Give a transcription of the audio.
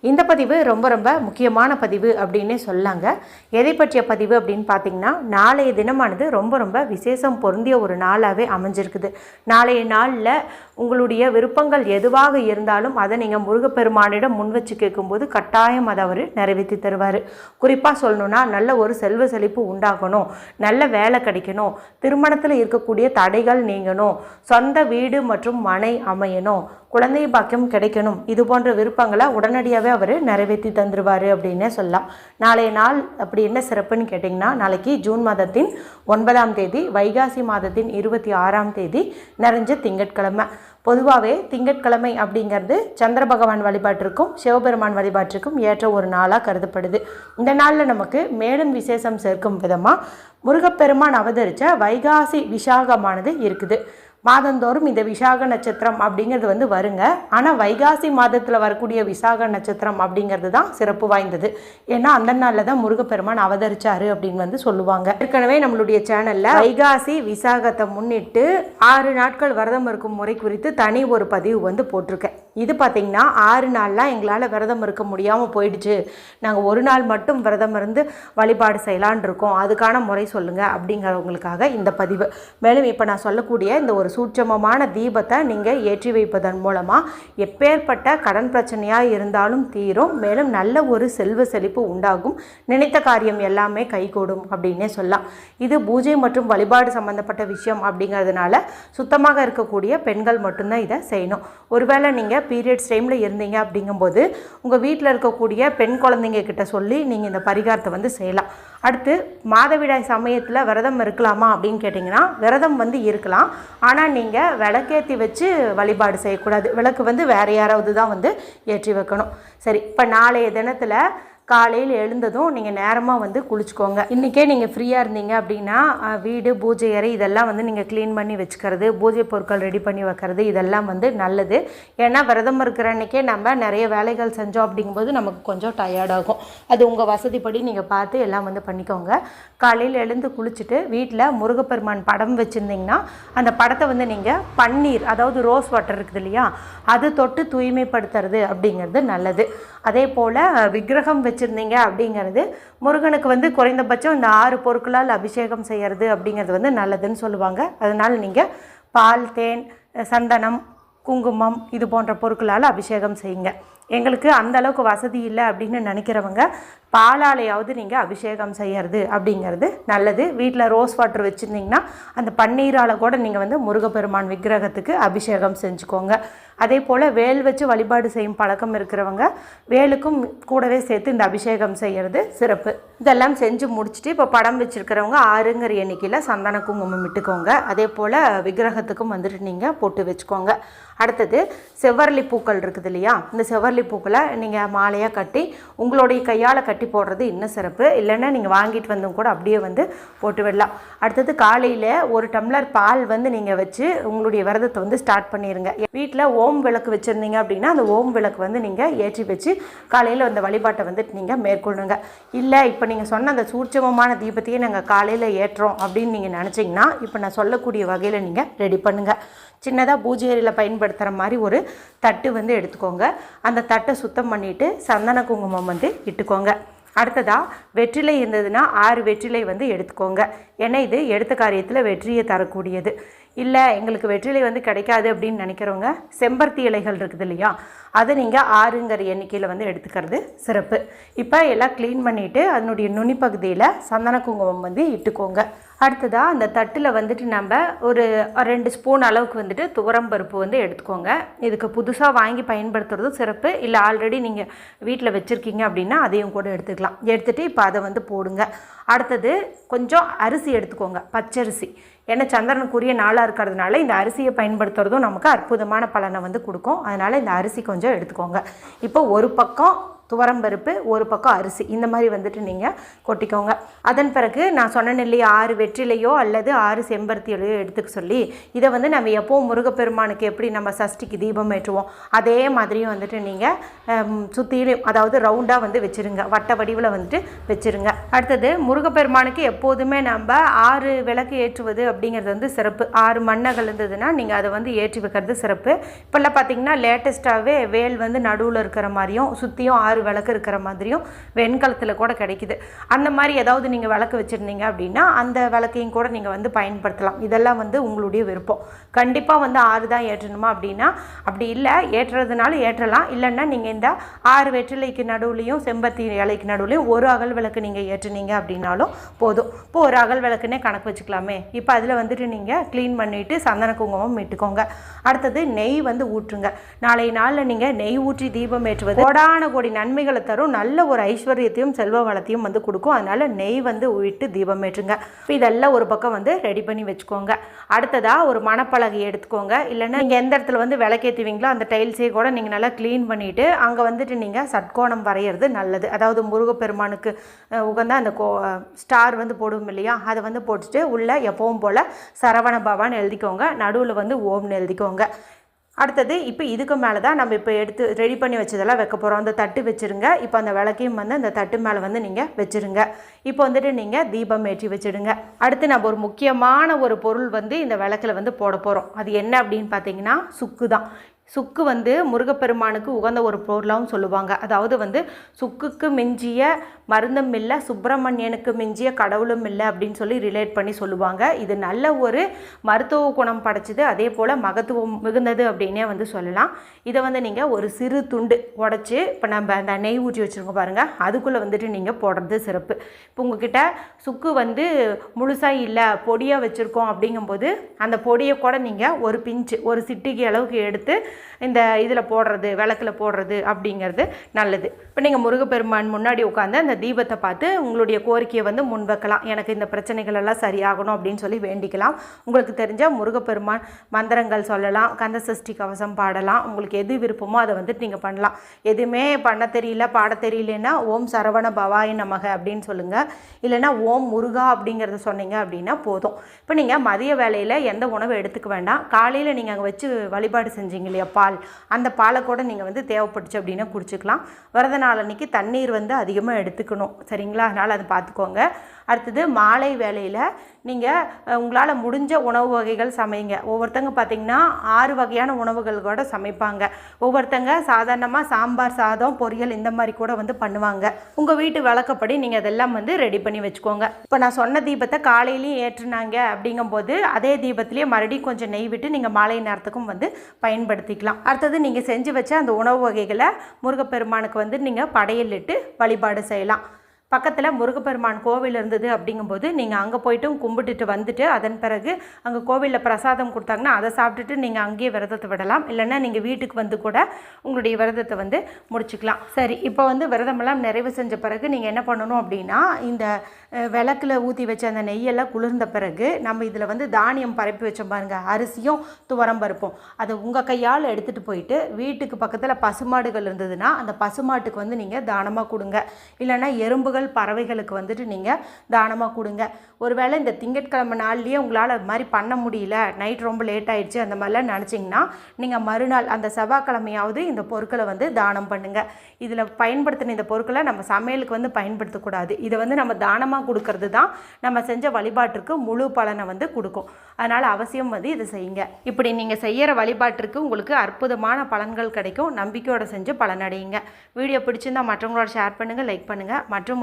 இந்த பதிவு ரொம்ப ரொம்ப முக்கியமான பதிவு அப்படின்னே சொல்லாங்க. எதை பற்றிய பதிவு அப்படின்னு பார்த்தீங்கன்னா நாளைய தினமானது ரொம்ப ரொம்ப விசேஷம் பொருந்திய ஒரு நாளாகவே அமைஞ்சிருக்குது. நாளைய நாளில் உங்களுடைய விருப்பங்கள் எதுவாக இருந்தாலும் அதை நீங்கள் முருகப்பெருமானிடம் முன் வச்சு கேட்கும்போது கட்டாயம் அதை அவர் நிறைவேற்றி தருவார். குறிப்பாக சொல்லணும்னா நல்ல ஒரு செல்வ செழிப்பு உண்டாகணும். நல்ல வேலை கிடைக்கணும். திருமணத்தில் இருக்கக்கூடிய தடைகள் நீங்கணும். சொந்த வீடு மற்றும் மனை அமையணும். குழந்தை பாக்கியம் கிடைக்கணும். இது போன்ற விருப்பங்களை உடனடியாகவே அவர் நிறைவேற்றி தந்துருவார் அப்படின்னே சொல்லலாம். நாளைய நாள் அப்படி என்ன சிறப்புன்னு கேட்டிங்கன்னா நாளைக்கு ஜூன் மாதத்தின் ஒன்பதாம் தேதி வைகாசி மாதத்தின் இருபத்தி ஆறாம் தேதி நிறைஞ்ச திங்கட்கிழமை. பொதுவாகவே திங்கட்கிழமை அப்படிங்கிறது சந்திர பகவான் வழிபாட்டிற்கும் சிவபெருமான் வழிபாட்டிற்கும் ஏற்ற ஒரு நாளாக கருதப்படுது. இந்த நாளில் நமக்கு மேலும் விசேஷம் சேர்க்கும் விதமாக முருகப்பெருமான் அவதரித்த வைகாசி விசாகமானது இருக்குது. மாதந்தோறும் இந்த விசாக நட்சத்திரம் அப்படிங்கிறது வந்து வருங்க. ஆனால் வைகாசி மாதத்தில் வரக்கூடிய விசாக நட்சத்திரம் அப்படிங்கிறது தான் சிறப்பு வாய்ந்தது. ஏன்னா அந்த நாளில் தான் முருகப்பெருமான் அவதரிச்சாரு அப்படின்னு வந்து சொல்லுவாங்க. ஏற்கனவே நம்மளுடைய சேனலில் வைகாசி விசாகத்தை முன்னிட்டு ஆறு நாட்கள் விரதம் இருக்கும் முறை குறித்து தனி ஒரு பதிவு வந்து போட்டிருக்கேன். இது பார்த்திங்கன்னா ஆறு நாள்லாம் எங்களால் விரதம் இருக்க முடியாமல் போயிடுச்சு. நாங்கள் ஒரு நாள் மட்டும் விரதம் இருந்து வழிபாடு செய்யலான் இருக்கோம். அதுக்கான முறை சொல்லுங்கள் அப்படிங்கிறவங்களுக்காக இந்த பதிவு. மேலும் இப்போ நான் சொல்லக்கூடிய இந்த ஒரு சூட்சமமான தீபத்தை நீங்கள் ஏற்றி வைப்பதன் மூலமாக எப்பேற்பட்ட கடன் பிரச்சனையாக இருந்தாலும் தீரும். மேலும் நல்ல ஒரு செல்வ செழிப்பு உண்டாகும். நினைத்த காரியம் எல்லாமே கைகூடும் அப்படின்னே சொல்லலாம். இது பூஜை மற்றும் வழிபாடு சம்மந்தப்பட்ட விஷயம் அப்படிங்கிறதுனால சுத்தமாக இருக்கக்கூடிய பெண்கள் மட்டும்தான் இதை செய்யணும். ஒருவேளை நீங்கள் பீரியட்ஸ் டைமில் இருந்தீங்க அப்படிங்கும்போது உங்கள் வீட்டில் இருக்கக்கூடிய பெண் குழந்தைங்க கிட்ட சொல்லி நீங்கள் இந்த பரிகாரத்தை வந்து செய்யலாம். அடுத்து மாதவிடாய் சமயத்தில் விரதம் இருக்கலாமா அப்படின்னு கேட்டிங்கன்னா விரதம் வந்து இருக்கலாம். ஆனால் நீங்கள் விளக்கேற்றி வச்சு வழிபாடு செய்யக்கூடாது. விளக்கு வந்து வேறு யாராவது தான் வந்து ஏற்றி வைக்கணும். சரி இப்போ நாளைய தினத்தில் காலையில் எழுந்ததும் நீங்கள் நேரமாக வந்து குளிச்சுக்கோங்க. இன்றைக்கே நீங்கள் ஃப்ரீயாக இருந்தீங்க அப்படின்னா வீடு பூஜை அறை இதெல்லாம் வந்து நீங்கள் க்ளீன் பண்ணி வச்சுக்கிறது பூஜை பொருட்கள் ரெடி பண்ணி வைக்கிறது இதெல்லாம் வந்து நல்லது. ஏன்னா விரதம் இருக்கிற அன்றைக்கே நம்ம நிறைய வேலைகள் செஞ்சோம் அப்படிங்கும்போது நமக்கு கொஞ்சம் டயர்டாகும் அது உங்கள் வசதிப்படி நீங்கள் பார்த்து எல்லாம் வந்து பண்ணிக்கோங்க. காலையில் எழுந்து குளிச்சுட்டு வீட்டில் முருகப்பெருமான் படம் வச்சுருந்தீங்கன்னா அந்த படத்தை வந்து நீங்கள் பன்னீர் அதாவது ரோஸ் வாட்டர் இருக்குது இல்லையா அது தொட்டு தூய்மைப்படுத்துறது அப்படிங்கிறது நல்லது. அதே போல் விக்கிரகம் வச்சுருந்தீங்க அப்படிங்கிறது முருகனுக்கு வந்து குறைந்தபட்சம் இந்த ஆறு பொருட்களால் அபிஷேகம் செய்கிறது அப்படிங்கிறது வந்து நல்லதுன்னு சொல்லுவாங்க. அதனால் நீங்கள் பால் தேன் சந்தனம் குங்குமம் இது போன்ற பொருட்களால் அபிஷேகம் செய்யுங்க. எங்களுக்கு அந்த அளவுக்கு வசதி இல்லை அப்படின்னு நினைக்கிறவங்க பாலாலையாவது நீங்கள் அபிஷேகம் செய்யறது அப்படிங்கிறது நல்லது. வீட்டில் ரோஸ் வாட்டர் வச்சுருந்தீங்கன்னா அந்த பன்னீரால் கூட நீங்கள் வந்து முருகப்பெருமான் விக்கிரகத்துக்கு அபிஷேகம் செஞ்சுக்கோங்க. அதே போல் வேல் வச்சு வழிபாடு செய்யும் பழக்கம் இருக்கிறவங்க வேலுக்கும் கூடவே சேர்த்து இந்த அபிஷேகம் செய்கிறது சிறப்பு. இதெல்லாம் செஞ்சு முடிச்சுட்டு இப்போ படம் வச்சுருக்கிறவங்க ஆறுங்கிற எண்ணிக்கையில் சந்தன குங்குமம் விட்டுக்கோங்க அதே போல் விக்கிரகத்துக்கும் வந்துட்டு நீங்கள் போட்டு வச்சுக்கோங்க. அடுத்தது செவ்வரளி பூக்கள் இருக்குது இல்லையா? இந்த செவ்வரளி பூக்களை நீங்கள் மாலையாக கட்டி உங்களுடைய கையால் கட்டி போடுறது இன்னும் சிறப்பு. இல்லைன்னா நீங்கள் வாங்கிட்டு வந்தும் கூட அப்படியே வந்து போட்டு விடலாம். அடுத்தது காலையில் ஒரு டம்ளர் பால் வந்து நீங்கள் வச்சு உங்களுடைய விரதத்தை வந்து ஸ்டார்ட் பண்ணிடுங்க வீட்டில் ஓ ஓம் விளக்கு வச்சுருந்தீங்க அப்படின்னா அந்த ஓம் விளக்கு வந்து நீங்கள் ஏற்றி வச்சு காலையில் அந்த வழிபாட்டை வந்துட்டு நீங்கள் மேற்கொள்ளுங்க. இல்லை இப்போ நீங்கள் சொன்ன அந்த சூட்சமமான தீபத்தையே நாங்கள் காலையில் ஏற்றோம் அப்படின்னு நீங்கள் நினச்சிங்கன்னா இப்போ நான் சொல்லக்கூடிய வகையில் நீங்கள் ரெடி பண்ணுங்கள் சின்னதாக பூஜை அறையில் பயன்படுத்துகிற மாதிரி ஒரு தட்டு வந்து எடுத்துக்கோங்க. அந்த தட்டை சுத்தம் பண்ணிவிட்டு சந்தன குங்குமம் வந்து இட்டுக்கோங்க. அடுத்ததாக வெற்றிலை இருந்ததுன்னா ஆறு வெற்றிலை வந்து எடுத்துக்கோங்க. ஏன்னா இது எடுத்த காரியத்தில் வெற்றியை தரக்கூடியது. இல்லை எங்களுக்கு வெற்றிலை வந்து கிடைக்காது அப்படின்னு நினைக்கிறவங்க செம்பருத்தி இலைகள் இருக்குது இல்லையா? அதை நீங்கள் ஆறுங்கிற எண்ணிக்கையில் வந்து எடுத்துக்கிறது சிறப்பு. இப்போ எல்லாம் க்ளீன் பண்ணிவிட்டு அதனுடைய நுனிப்பகுதியில் சந்தன குங்குமம் வந்து இட்டுக்கோங்க. அடுத்ததாக அந்த தட்டில் வந்துட்டு நம்ம ஒரு ரெண்டு ஸ்பூன் அளவுக்கு வந்துட்டு துவரம்பருப்பு வந்து எடுத்துக்கோங்க. இதுக்கு புதுசாக வாங்கி பயன்படுத்துகிறதும் சிறப்பு. இல்லை ஆல்ரெடி நீங்கள் வீட்டில் வச்சுருக்கீங்க அப்படின்னா அதையும் கூட எடுத்துக்கலாம். எடுத்துகிட்டு இப்போ அதை வந்து போடுங்க. அடுத்தது கொஞ்சம் அரிசி எடுத்துக்கோங்க. பச்சரிசி. ஏன்னா சந்திரனுக்குரிய நாளாக இருக்கிறதுனால இந்த அரிசியை பயன்படுத்துறதும் நமக்கு அற்புதமான பலனை வந்து கொடுக்கும். அதனால் இந்த அரிசி கொஞ்சம் எடுத்துக்கோங்க. இப்போ ஒரு பக்கம் துவரம்பருப்பு ஒரு பக்கம் அரிசி. இந்த மாதிரி வந்துட்டு நீங்கள் கொட்டிக்கோங்க. அதன் பிறகு நான் சொன்னேன் இல்லையா ஆறு வெற்றிலையோ அல்லது ஆறு செம்பருத்தியிலையோ எடுத்துக்க சொல்லி இதை வந்து நம்ம எப்போவும் முருகப்பெருமானுக்கு எப்படி நம்ம சஷ்டிக்கு தீபம் ஏற்றுவோம் அதே மாதிரியும் வந்துட்டு நீங்கள் சுற்றிலையும் அதாவது ரவுண்டாக வந்து வச்சுருங்க. வட்ட வடிவில் வந்துட்டு வச்சுருங்க. அடுத்தது முருகப்பெருமானுக்கு எப்போதுமே நம்ம ஆறு விளக்கு ஏற்றுவது அப்படிங்கிறது வந்து சிறப்பு. ஆறு மண்ணகள் இருந்ததுன்னா நீங்கள் அதை வந்து ஏற்றி வைக்கிறது சிறப்பு. இப்போல்லாம் பார்த்தீங்கன்னா லேட்டஸ்ட்டாகவே வேல் வந்து நடுவில் இருக்கிற மாதிரியும் சுற்றியும் ஆறு ஆறு விளக்கு இருக்கிற மாதிரியும் வெண்கலத்தில் கூட கிடைக்குது. அந்த மாதிரி ஏதாவது நீங்கள் விளக்கு வச்சுருந்தீங்க அப்படின்னா அந்த விளக்கையும் கூட நீங்கள் வந்து பயன்படுத்தலாம். இதெல்லாம் வந்து உங்களுடைய விருப்பம். கண்டிப்பாக வந்து ஆறு தான் ஏற்றணுமா அப்படின்னா அப்படி இல்லை ஏற்றுறதுனால ஏற்றலாம். இல்லைன்னா நீங்கள் இந்த ஆறு வெற்றிலைக்கு நடுவுலையும் செம்பத்தி இலைக்கு நடுவுலையும் ஒரு அகல் விளக்கு நீங்கள் ஏற்றுனீங்க அப்படின்னாலும் போதும். இப்போ ஒரு அகல் விளக்குன்னே கணக்கு வச்சுக்கலாமே. இப்போ அதில் வந்துட்டு நீங்கள் க்ளீன் பண்ணிவிட்டு சந்தன குங்குமம் இட்டுக்கோங்க. அடுத்தது நெய் வந்து ஊற்றுங்க. நாளை நாளில் நீங்கள் நெய் ஊற்றி தீபம் ஏற்றுவது. கோடான கோடி நன்மைகளை தரும் நல்ல ஒரு ஐஸ்வர்யத்தையும் செல்வ வளத்தையும் வந்து கொடுக்கும். அதனால் நெய் வந்து விட்டு தீபம் ஏற்றுங்க. இதெல்லாம் ஒரு பக்கம் வந்து ரெடி பண்ணி வச்சுக்கோங்க. அடுத்ததாக ஒரு மணப்பலகை எடுத்துக்கோங்க. இல்லைன்னா நீங்கள் எந்த இடத்துல வந்து விளக்கேற்றுவீங்களோ அந்த டைல்ஸே கூட நீங்கள் நல்லா க்ளீன் பண்ணிவிட்டு அங்கே வந்துட்டு நீங்கள் சட்கோணம் வரைகிறது நல்லது. அதாவது முருகப்பெருமானுக்கு உகந்த அந்த கோ ஸ்டார் வந்து போடுவோம் இல்லையா? அதை வந்து போட்டுட்டு உள்ளே எப்பவும் போல் சரவண பவான் எழுதிக்கோங்க. நடுவில் வந்து ஓம்னு எழுதிக்கோங்க. அடுத்தது இப்போ இதுக்கு மேலே தான் நம்ம இப்போ எடுத்து ரெடி பண்ணி வச்சதெல்லாம் வைக்க போகிறோம் அந்த தட்டு வச்சுருங்க. இப்போ அந்த விளக்கையும் வந்து அந்த தட்டு மேலே வந்து நீங்கள் வச்சுருங்க. இப்போ வந்துட்டு நீங்கள் தீபம் ஏற்றி வச்சுடுங்க. அடுத்து நம்ம ஒரு முக்கியமான ஒரு பொருள் வந்து இந்த விளக்கில் வந்து போட போகிறோம் அது என்ன அப்படின்னு பார்த்தீங்கன்னா சுக்கு தான் சுக்கு வந்து முருகப்பெருமானுக்கு உகந்த ஒரு பொருளாகவும் சொல்லுவாங்க. அதாவது வந்து சுக்குக்கு மிஞ்சிய மருந்தும் இல்லை சுப்பிரமணியனுக்கு மிஞ்சிய கடவுளும் இல்லை அப்படின்னு சொல்லி ரிலேட் பண்ணி சொல்லுவாங்க. இது நல்ல ஒரு மருத்துவ குணம் படைச்சது. அதே போல் மகத்துவம் மிகுந்தது அப்படின்னே வந்து சொல்லலாம். இதை வந்து நீங்கள் ஒரு சிறு துண்டு உடச்சி இப்போ நம்ம அந்த நெய் ஊற்றி வச்சுருக்கோம் பாருங்கள் அதுக்குள்ளே வந்துட்டு நீங்கள் போடுறது சிறப்பு. இப்போ உங்ககிட்ட சுக்கு வந்து முழுசாக இல்லை பொடியாக வச்சுருக்கோம் அப்படிங்கும்போது அந்த பொடியை கூட நீங்கள் ஒரு பிஞ்சு ஒரு சிட்டிக்கு அளவுக்கு எடுத்து இந்த இதில் போடுறது விளக்கில் போடுறது அப்படிங்கிறது நல்லது. இப்போ நீங்கள் முருகப்பெருமான் முன்னாடி உட்காந்து அந்த தீபத்தை பார்த்து உங்களுடைய கோரிக்கையை வந்து முன்வைக்கலாம். எனக்கு இந்த பிரச்சனைகள் எல்லாம் சரியாகணும் அப்படின்னு சொல்லி வேண்டிக்கலாம். உங்களுக்கு தெரிஞ்சால் முருகப்பெருமான் மந்திரங்கள் சொல்லலாம். கந்த சஷ்டி கவசம் பாடலாம். உங்களுக்கு எது விருப்பமோ அதை வந்துட்டு நீங்கள் பண்ணலாம். எதுவுமே பண்ண தெரியல பாட தெரியலன்னா ஓம் சரவண பவாய நமக அப்படின்னு சொல்லுங்கள் இல்லைன்னா ஓம் முருகா அப்படிங்கிறத சொன்னீங்க அப்படின்னா போதும். இப்போ நீங்கள் மதிய வேலையில் எந்த உணவு எடுத்துக்க வேண்டாம். காலையில் நீங்கள் அங்கே வச்சு வழிபாடு செஞ்சீங்க இல்லையா பால். அந்த பாலை கூட நீங்கள் வந்து தேவைப்பட்டுச்சு அப்படின்னா குடிச்சுக்கலாம். விரத நாள் அன்னைக்கு தண்ணீர் வந்து அதிகமாக எடுத்துக்கணும். சரிங்களா? அதனால் அதை பார்த்துக்கோங்க. அடுத்தது மாலை வேலையில் நீங்கள் உங்களால் முடிஞ்ச உணவு வகைகள் சமைங்க. ஒவ்வொருத்தங்க பார்த்தீங்கன்னா ஆறு வகையான உணவுகள் கூட சமைப்பாங்க. ஒவ்வொருத்தங்க சாதாரணமாக சாம்பார் சாதம் பொரியல் இந்த மாதிரி கூட வந்து பண்ணுவாங்க. உங்கள் வீட்டு வழக்கப்படி நீங்கள் அதெல்லாம் வந்து ரெடி பண்ணி வச்சுக்கோங்க. இப்போ நான் சொன்ன தீபத்தை காலையிலையும் ஏற்றுனாங்க அப்படிங்கும்போது அதே தீபத்திலேயே மறுபடியும் கொஞ்சம் நெய் விட்டு நீங்கள் மாலை நேரத்துக்கும் வந்து பயன்படுத்திக்கலாம். அடுத்தது நீங்கள் செஞ்சு வச்ச அந்த உணவு வகைகளை முருகப்பெருமானுக்கு வந்து நீங்கள் படையலிட்டு வழிபாடு செய்யலாம். பக்கத்தில் முருகப்பெருமான் கோவில் இருந்தது அப்படிங்கும்போது நீங்கள் அங்கே போய்ட்டும் கும்பிட்டுட்டு வந்துட்டு அதன் பிறகு அங்கே கோவிலில் பிரசாதம் கொடுத்தாங்கன்னா அதை சாப்பிட்டுட்டு நீங்கள் அங்கேயே விரதத்தை விடலாம். இல்லைன்னா நீங்கள் வீட்டுக்கு வந்து கூட உங்களுடைய விரதத்தை வந்து முடிச்சுக்கலாம். சரி இப்போ வந்து விரதமெல்லாம் நிறைவு செஞ்ச பிறகு நீங்கள் என்ன பண்ணணும் அப்படின்னா இந்த விளக்கில் விளக்குல ஊற்றி வச்ச அந்த நெய்யெல்லாம் குளிர்ந்த பிறகு நம்ம இதில் வந்து தானியம் பரப்பி வச்சோம் பாருங்கள் அரிசியும் துவரம் பருப்பும். அதை உங்கள் கையால் எடுத்துகிட்டு போயிட்டு வீட்டுக்கு பக்கத்தில் பசுமாடுகள் இருந்ததுன்னா அந்த பசுமாட்டுக்கு வந்து நீங்கள் தானமாக கொடுங்க. இல்லைன்னா எறும்புகள் பறவைகளுக்கு வந்துட்டு நீங்கள் தானமாக கொடுங்க. ஒருவேளை இந்த திங்கட்கிழமை நாள்லேயே உங்களால் அது மாதிரி பண்ண முடியல நைட் ரொம்ப லேட் ஆயிடுச்சு அந்த மாதிரிலாம் நினச்சிங்கன்னா நீங்கள் மறுநாள் அந்த செவ்வாய்க்கிழமையாவது இந்த பொருட்களை வந்து தானம் பண்ணுங்கள் இதில் பயன்படுத்தின இந்த பொருட்களை நம்ம சமையலுக்கு வந்து பயன்படுத்தக்கூடாது இதை வந்து நம்ம தானமாக கொடுக்கறது தான் நம்ம செஞ்ச வழிபாட்டிற்கு முழு பலனை வந்து கொடுக்கும். அதனால் அவசியம் வந்து இதை செய்யுங்க. இப்படி நீங்கள் செய்கிற வழிபாட்டிற்கு உங்களுக்கு அற்புதமான பலன்கள் கிடைக்கும். நம்பிக்கையோடு செஞ்சு பலனடையுங்க. வீடியோ பிடிச்சிருந்தா மற்றவங்களோட ஷேர் பண்ணுங்கள் லைக் பண்ணுங்கள் மற்றும்